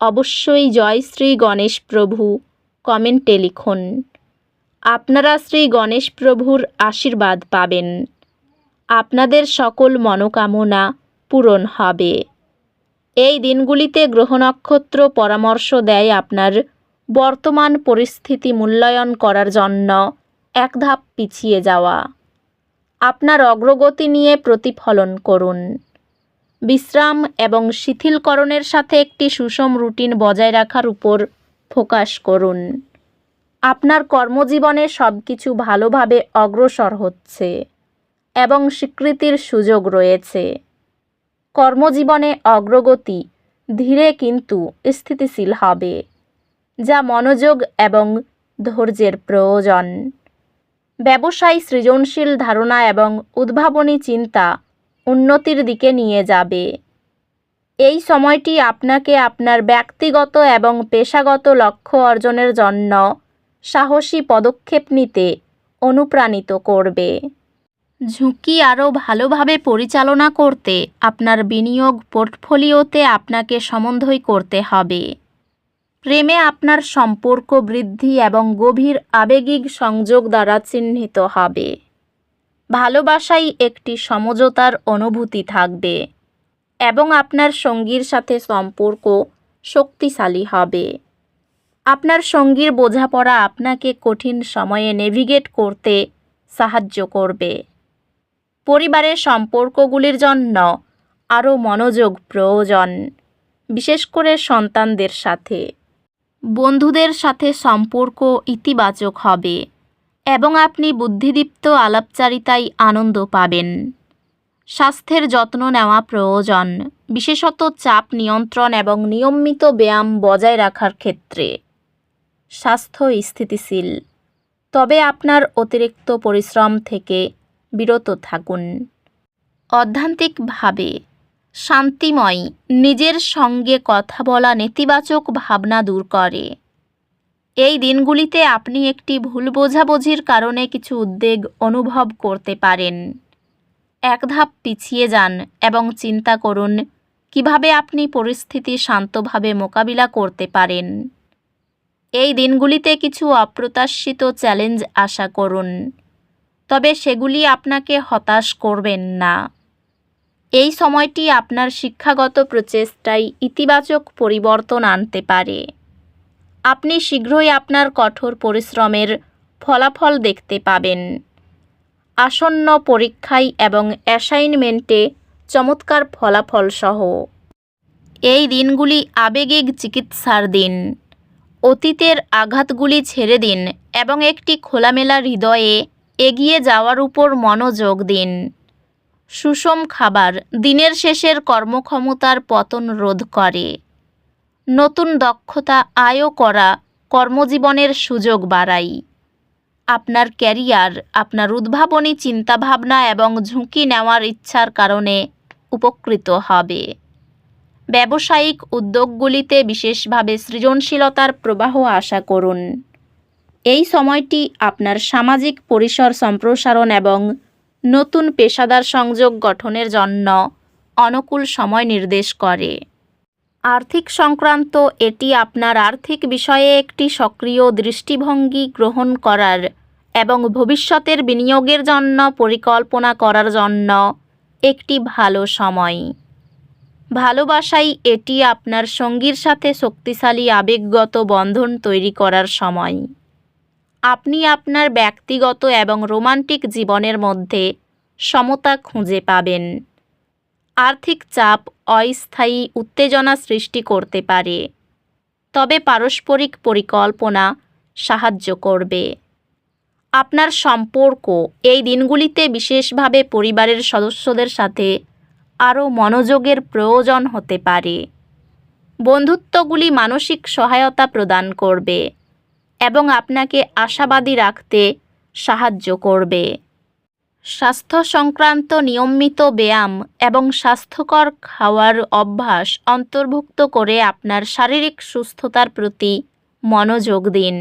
অবশ্যই জয় শ্রী গণেশ প্রভু, কমেন্টে লিখুন। আপনারা শ্রী গণেশ প্রভুর আশীর্বাদ পাবেন। আপনাদের সকল মনোকামনা পূরণ হবে। এই দিনগুলিতে গ্রহ নক্ষত্র পরামর্শ দেয় আপনার বর্তমান পরিস্থিতি মূল্যায়ন করার জন্য এক ধাপ পিছিয়ে যাওয়া। আপনার অগ্রগতি নিয়ে প্রতিফলন করুন। বিশ্রাম এবং শিথিলকরণের সাথে একটি সুষম রুটিন বজায় রাখার উপর ফোকাস করুন। আপনার কর্মজীবনে সব কিছু ভালোভাবে অগ্রসর হচ্ছে এবং স্বীকৃতির সুযোগ রয়েছে। কর্মজীবনে অগ্রগতি ধীরে কিন্তু স্থিতিশীল হবে, যা মনোযোগ এবং ধৈর্যের প্রয়োজন। ব্যবসায় সৃজনশীল ধারণা এবং উদ্ভাবনী চিন্তা উন্নতির দিকে নিয়ে যাবে। এই সময়টি আপনাকে আপনার ব্যক্তিগত এবং পেশাগত লক্ষ্য অর্জনের জন্য সাহসী পদক্ষেপ নিতে অনুপ্রাণিত করবে। ঝুঁকি আরও ভালোভাবে পরিচালনা করতে আপনার বিনিয়োগ পোর্টফোলিওতে আপনাকে সমন্বয় করতে হবে। প্রেমে আপনার সম্পর্ক বৃদ্ধি এবং গভীর আবেগিক সংযোগ দ্বারা চিহ্নিত হবে। ভালোবাসাই একটি সমঝোতার অনুভূতি থাকবে এবং আপনার সঙ্গীর সাথে সম্পর্ক শক্তিশালী হবে। আপনার সঙ্গীর বোঝাপড়া আপনাকে কঠিন সময়ে নেভিগেট করতে সাহায্য করবে। পরিবারের সম্পর্কগুলির জন্য আরও মনোযোগ প্রয়োজন, বিশেষ করে সন্তানদের সাথে। বন্ধুদের সাথে সম্পর্ক ইতিবাচক হবে। এবং আপনি বুদ্ধিদীপ্ত আলাপচারিতায় আনন্দ পাবেন। স্বাস্থ্যের যত্ন নেওয়া প্রয়োজন, বিশেষত চাপ নিয়ন্ত্রণ এবং নিয়মিত ব্যায়াম বজায় রাখার ক্ষেত্রে। স্বাস্থ্য স্থিতিশীল, তবে আপনার অতিরিক্ত পরিশ্রম থেকে বিরত থাকুন। অধ্যান্তিকভাবে, শান্তিময়, নিজের সঙ্গে কথা বলা নেতিবাচক ভাবনা দূর করে। এই দিনগুলিতে আপনি একটি ভুল বোঝাবুঝির কারণে কিছু উদ্বেগ অনুভব করতে পারেন। এক ধাপ পিছিয়ে যান এবং চিন্তা করুন, কীভাবে আপনি পরিস্থিতি শান্তভাবে মোকাবিলা করতে পারেন। এই দিনগুলিতে কিছু অপ্রত্যাশিত চ্যালেঞ্জ আশা করুন, তবে সেগুলি আপনাকে হতাশ করবেন না। এই সময়টি আপনার শিক্ষাগত প্রচেষ্টায় ইতিবাচক পরিবর্তন আনতে পারে। আপনি শীঘ্রই আপনার কঠোর পরিশ্রমের ফলাফল দেখতে পাবেন। আসন্ন পরীক্ষায় এবং অ্যাসাইনমেন্টে চমৎকার ফলাফল সহ এই দিনগুলি আবেগিক চিকিৎসার দিন। অতীতের আঘাতগুলি ছেড়ে দিন এবং একটি খোলামেলা হৃদয়ে এগিয়ে যাওয়ার উপর মনোযোগ দিন। সুষম খাবার দিনের শেষের কর্মক্ষমতার পতন রোধ করে। নতুন দক্ষতা আয়ও করা কর্মজীবনের সুযোগ বাড়াই। আপনার ক্যারিয়ার, আপনার উদ্ভাবনী চিন্তাভাবনা এবং ঝুঁকি নেওয়ার ইচ্ছার কারণে উপকৃত হবে। ব্যবসায়িক উদ্যোগগুলিতে বিশেষভাবে সৃজনশীলতার প্রবাহ আশা করুন। এই সময়টি আপনার সামাজিক পরিসর সম্প্রসারণ এবং নতুন পেশাদার সংযোগ গঠনের জন্য অনুকূল সময় নির্দেশ করে। আর্থিক সংক্রান্ত এটি আপনার আর্থিক বিষয়ে একটি সক্রিয় দৃষ্টিভঙ্গি গ্রহণ করার এবং ভবিষ্যতের বিনিয়োগের জন্য পরিকল্পনা করার জন্য একটি ভালো সময়। ভালোবাসাই এটি আপনার সঙ্গীর সাথে শক্তিশালী আবেগগত বন্ধন তৈরি করার সময়। আপনি আপনার ব্যক্তিগত এবং রোমান্টিক জীবনের মধ্যে সমতা খুঁজে পাবেন। আর্থিক চাপ, অস্থায়ী উত্তেজনা সৃষ্টি করতে পারে। তবে পারস্পরিক পরিকল্পনা সাহায্য করবে। আপনার সম্পর্ক এই দিনগুলিতে বিশেষভাবে পরিবারের সদস্যদের সাথে আরও মনোযোগের প্রয়োজন হতে পারে। বন্ধুত্বগুলি মানসিক সহায়তা প্রদান করবে এবং আপনাকে আশাবাদী রাখতে সাহায্য করবে। স্বাস্থ্য সংক্রান্ত নিয়মিত ব্যায়াম এবং স্বাস্থ্যকর খাওয়ার অভ্যাস অন্তর্ভুক্ত করে আপনার শারীরিক সুস্থতার প্রতি মনোযোগ দিন।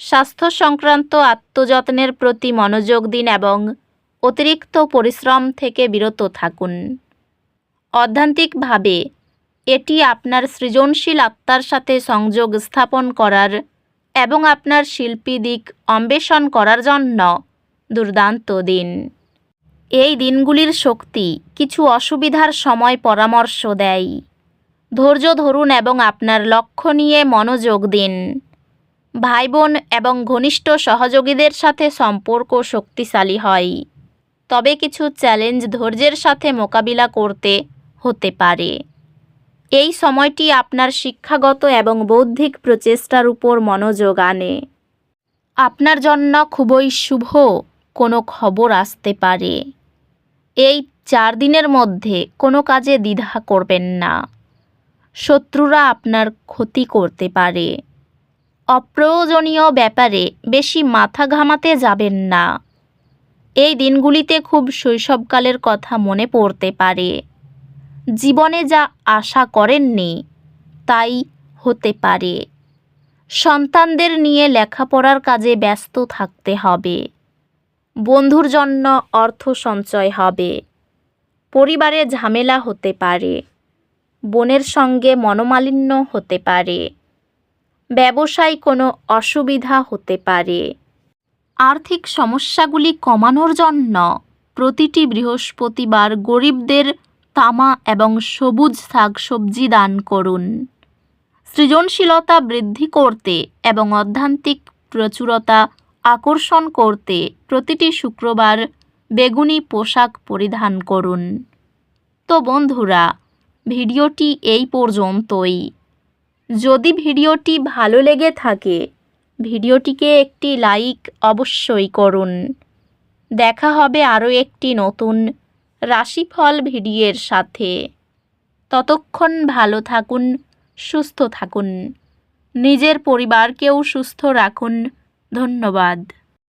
স্বাস্থ্য সংক্রান্ত আত্মযত্নের প্রতি মনোযোগ দিন এবং অতিরিক্ত পরিশ্রম থেকে বিরত থাকুন। অধ্যান্তিকভাবে, এটি আপনার সৃজনশীল আত্মার সাথে সংযোগ স্থাপন করার এবং আপনার শিল্পী দিক অন্বেষণ করার জন্য দুর্দান্ত দিন। এই দিনগুলির শক্তি কিছু অসুবিধার সময় পরামর্শ দেয়। ধৈর্য ধরুন এবং আপনার লক্ষ্য নিয়ে মনোযোগ দিন। ভাই বোন এবং ঘনিষ্ঠ সহযোগীদের সাথে সম্পর্ক শক্তিশালী হয়। তবে কিছু চ্যালেঞ্জ ধৈর্যের সাথে মোকাবিলা করতে হতে পারে। এই সময়টি আপনার শিক্ষাগত এবং বৌদ্ধিক প্রচেষ্টার উপর মনোযোগ আনে। আপনার জন্য খুবই শুভ কোনো খবর আসতে পারে। এই চার দিনের মধ্যে কোনো কাজে দ্বিধা করবেন না। শত্রুরা আপনার ক্ষতি করতে পারে। অপ্রয়োজনীয় ব্যাপারে বেশি মাথা ঘামাতে যাবেন না। এই দিনগুলিতে খুব শৈশবকালের কথা মনে পড়তে পারে। জীবনে যা আশা করেননি, তাই হতে পারে। সন্তানদের নিয়ে লেখাপড়ার কাজে ব্যস্ত থাকতে হবে। বন্ধুর জন্য অর্থ সঞ্চয় হবে। পরিবারে ঝামেলা হতে পারে। বোনের সঙ্গে মনোমালিন্য হতে পারে। ব্যবসায় কোনো অসুবিধা হতে পারে। আর্থিক সমস্যাগুলি কমানোর জন্য প্রতিটি বৃহস্পতিবার গরিবদের তামা এবং সবুজ শাকসবজি দান করুন। সৃজনশীলতা বৃদ্ধি করতে এবং অধ্যান্তিক প্রচুরতা আকর্ষণ করতে প্রতিটি শুক্রবার বেগুনি পোশাক পরিধান করুন। তো বন্ধুরা, ভিডিওটি এই পর্যন্তই। যদি ভিডিওটি ভালো লেগে থাকে, ভিডিওটিকে একটি লাইক অবশ্যই করুন। দেখা হবে আরও একটি নতুন রাশিফল ভিডিওর সাথে। ততক্ষণ ভালো থাকুন, সুস্থ থাকুন। নিজের পরিবারকেও সুস্থ রাখুন। ধন্যবাদ।